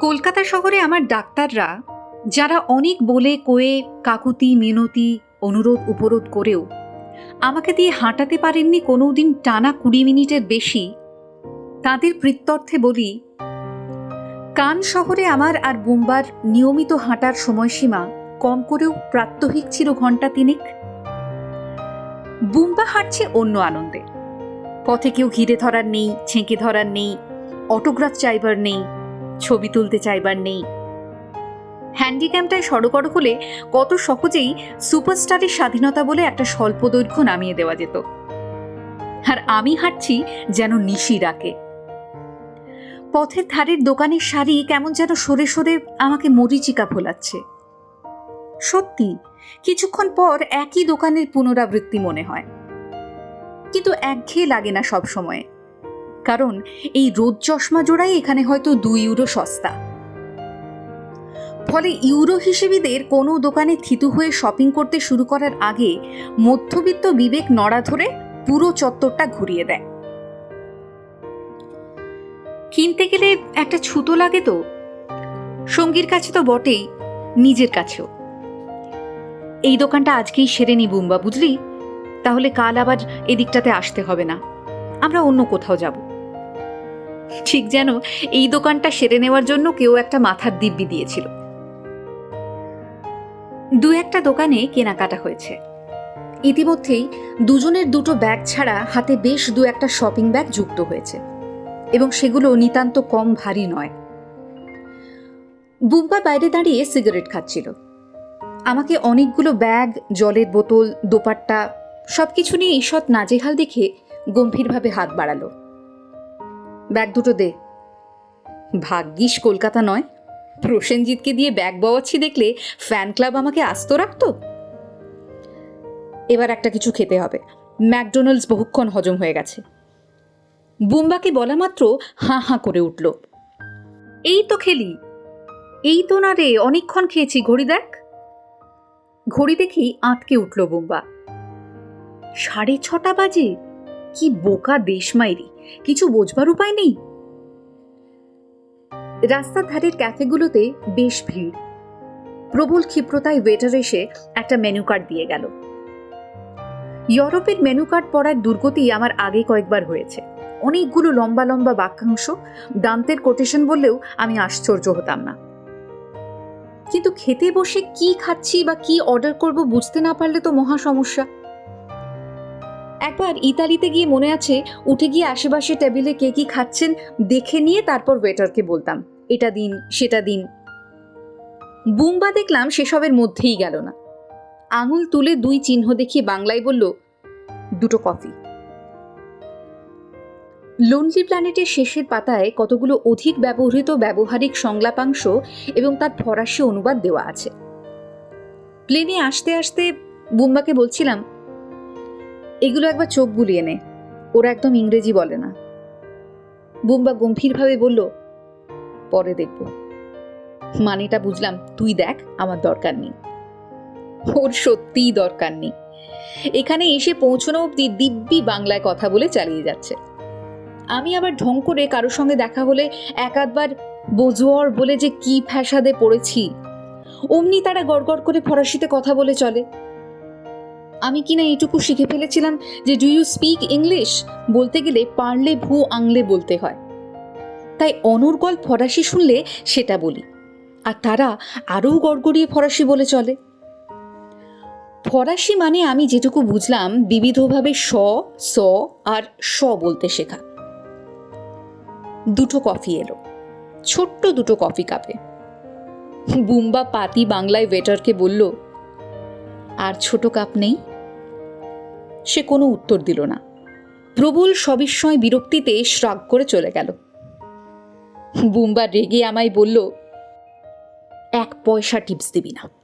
কলকাতা শহরে আমার ডাক্তাররা, যারা অনেক বলে কয়ে, কাকুতি, মিনতি, অনুরোধ, উপরোধ করেও আমাকে দিয়ে হাঁটাতে পারেননি কোনো দিন টানা কুড়ি মিনিটের বেশি, তাদের প্রত্যর্থে বলি, কান শহরে আমার আর বুম্বার নিয়মিত হাঁটার সময়সীমা কম করেও প্রাত্যহিক ছিল ঘণ্টা তিনেক। বুম্বা হাঁটছে অন্য আনন্দে। পথে কেউ ঘিরে ধরার নেই, ছেঁকে ধরার নেই, অটোগ্রাফ চাইবার নেই ছবি তুলতে চাইবার নেই। হ্যান্ডিক্যামটায় সড়কড় হলে কত সহজেই সুপারস্টারের স্বাধীনতা বলে একটা স্বল্প দৈর্ঘ্য নামিয়ে দেওয়া যেত। আর আমি হাঁটছি যেন নিশি ডাকে পথের ধারের দোকানের শাড়ি কেমন যেন সরে সরে আমাকে মরিচিকা ফোলাচ্ছে। সত্যি, কিছুক্ষণ পর একই দোকানের পুনরাবৃত্তি মনে হয়। কিন্তু একঘেয়ে লাগে না সব সময়ে। কারণ এই রোদ চশমা জোড়াই এখানে হয়তো দুই ইউরো সস্তা। ফলে ইউরো হিসেবিদের কোনো দোকানে থিতু হয়ে শপিং করতে শুরু করার আগে মধ্যবিত্ত বিবেক নড়া ধরে পুরো চত্বরটা ঘুরিয়ে দেয়। কিনতে গেলে একটা ছুতো লাগে তো। সঙ্গীর কাছে তো বটেই, নিজের কাছেও। এই দোকানটা আজকেই সেরে নি বুম্বা, বুঝলি? তাহলে কাল আবার এদিকটাতে আসতে হবে না। আমরা অন্য কোথাও যাব। ঠিক যেন এই দোকানটা সেরে নেওয়ার জন্য কেউ একটা মাথার দিব্যি দিয়েছিল। দু একটা দোকানে কেনাকাটা হয়েছে। ইতিমধ্যেই দুজনের দুটো ব্যাগ ছাড়া হাতে বেশ দু একটা শপিং ব্যাগ যুক্ত হয়েছে এবং সেগুলো নিতান্ত কম ভারী নয়। বুম্পা বাইরে দাঁড়িয়ে সিগারেট খাচ্ছিল। আমাকে অনেকগুলো ব্যাগ, জলের বোতল, দোপাট্টা সব কিছু নিয়ে ঈষৎ নাজেহাল দেখে গম্ভীরভাবে হাত বাড়ালো। ব্যাগ দুটো দে। ভাগ্যিস কলকাতা নয়। প্রসেনজিৎকে দিয়ে ব্যাগ বওয়াচ্ছি দেখলে ফ্যান ক্লাব আমাকে আস্ত রাখতো। এবার একটা কিছু খেতে হবে। ম্যাকডোনাল্ডস বহুক্ষণ হজম হয়ে গেছে। বুম্বাকে বলা মাত্র হাঁ হাঁ করে উঠল। এই তো খেলি। এই তো না রে, অনেকক্ষণ খেয়েছি, ঘড়ি দেখ। ঘড়ি দেখি আটকে উঠল বুম্বা। সাড়ে ছটা বাজে। কি বোকা দেশমাইরি? কিছু বোঝবার উপায় নেই? রাস্তার ধারের ক্যাফেগুলোতে বেশ ভিড়। প্রবল ক্ষিপ্রতায় ওয়েটার এসে একটা মেনু কার্ড দিয়ে গেল। ইউরোপের মেনু কার্ড পড়ার দুর্গতি আমার আগে কয়েকবার হয়েছে। অনেকগুলো লম্বা লম্বা বাক্যাংশ, দান্তের কোটেশন বললেও আমি আশ্চর্য হতাম না। কিন্তু খেতে বসে কি খাচ্ছি বা কি অর্ডার করব বুঝতে না পারলে তো মহা সমস্যা। একবার ইতালিতে গিয়ে মনে আছে, উঠে গিয়ে আশেপাশে টেবিলে কে কি খাচ্ছেন, দেখে নিয়ে তারপর ওয়েটারকে বলতাম, এটা দিন, সেটা দিন। বুম্বা দেখলাম সেসবের মধ্যেই গেল না। আঙুল তুলে দুই চিহ্ন দেখিয়ে বাংলায় বলল, দুটো কফি। লোনলি প্ল্যানেটের শেষের পাতায় কতগুলো অধিক ব্যবহৃত ব্যবহারিক সংলাপাংশ এবং তার ফরাসি অনুবাদ দেওয়া আছে। প্লেনে আসতে আসতে বুম্বাকে বলছিলাম এগুলো একবার চোখ বুলিয়ে নে। ওরা একদম ইংরেজি বলে না। বুম্বা গম্ভীরভাবে বলল, পরে দেখব। মানেটা বুঝলাম, তুই দেখ, আমার দরকার নেই। ওর সত্যিই দরকার নেই। এখানে এসে পৌঁছনো অব্দি দিব্যি বাংলায় কথা বলে চালিয়ে যাচ্ছে। আমি আবার ঢং করে কারোর সঙ্গে দেখা হলে এক আধবার বোজোয়ার বলে যে কি ফ্যাসাদে পড়েছি। অমনি তারা গড়গড় করে ফরাসিতে কথা বলে চলে। আমি কিনা এটুকু শিখে ফেলেছিলাম যে ডু ইউ স্পিক ইংলিশ বলতে গেলে পারলে ভু আংলে বলতে হয়। তাই অনর্গল ফরাসি শুনলে সেটা বলি। আর তারা আরও গড়গড়িয়ে ফরাসি বলে চলে। ফরাসি মানে আমি যেটুকু বুঝলাম বিবিধভাবে স স আর স বলতে শেখা। দুটো কফি এলো। ছোট্ট দুটো কফি কাপে। বুম্বা পাতি বাংলায় ওয়েটারকে বলল আর ছোট কাপ নেই। সে কোনো উত্তর দিল না। প্রবল সবিস্ময় বিরক্তিতে শ্রাগ করে চলে গেল। বুম্বা রেগে আমায় বলল, এক পয়সা টিপস দিবি না।